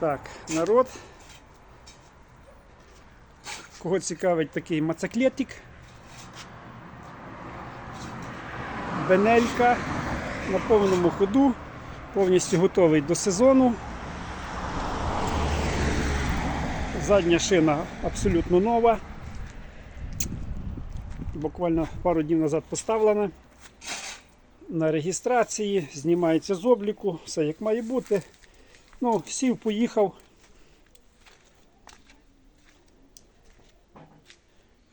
Так, народ. Кого цікавить такий мацаклетик. Бенелька на повному ходу, повністю готовий до сезону. Задня шина абсолютно нова. Буквально пару днів назад поставлена. На реєстрації, знімається з обліку, все як має бути. Ну, сів, поїхав.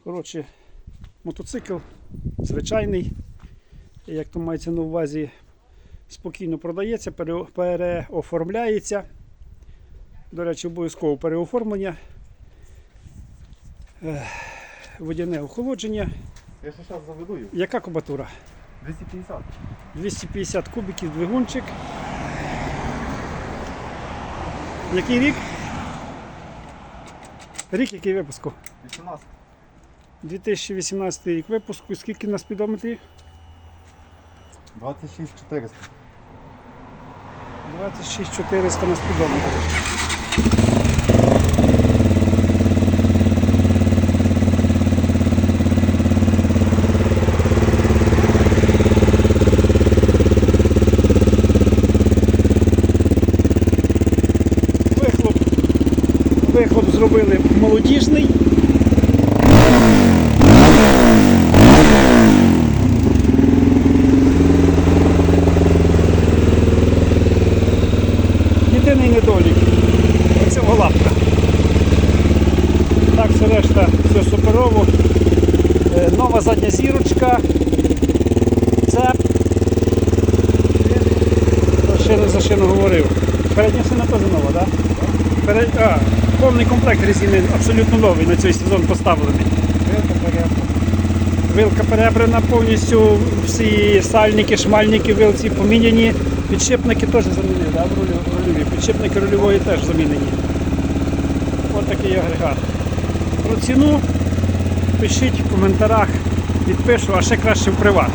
Коротше, мотоцикл звичайний, як то мається на увазі, спокійно продається, пере- переоформляється. До речі, обов'язково переоформлення, водяне охолодження. Я ще зараз заведу. Яка кубатура? 250. 250 кубиків двигунчик. Який рік? Рік який випуску? 18. 2018 рік випуску. Скільки на спідометрі? 26400. 26400 на спідометрі. Вихлоп зробили молодіжний. Єдиний недолік цього лапка. Так, все решта, все суперово. Е, Нова задня зірочка. Цеп. Про Шину за шину говорив. Передня шина теж нова, так? Перед... А, повний комплект резини абсолютно новий на цей сезон поставлений. Вилка перебрана повністю, всі сальники, шмальники, вилці поміняні. Підшипники теж замінили, да, в рульові. Підшипники рульової теж замінені. Ось такий агрегат. Про ціну пишіть в коментарях, підпишу, а ще краще в приват.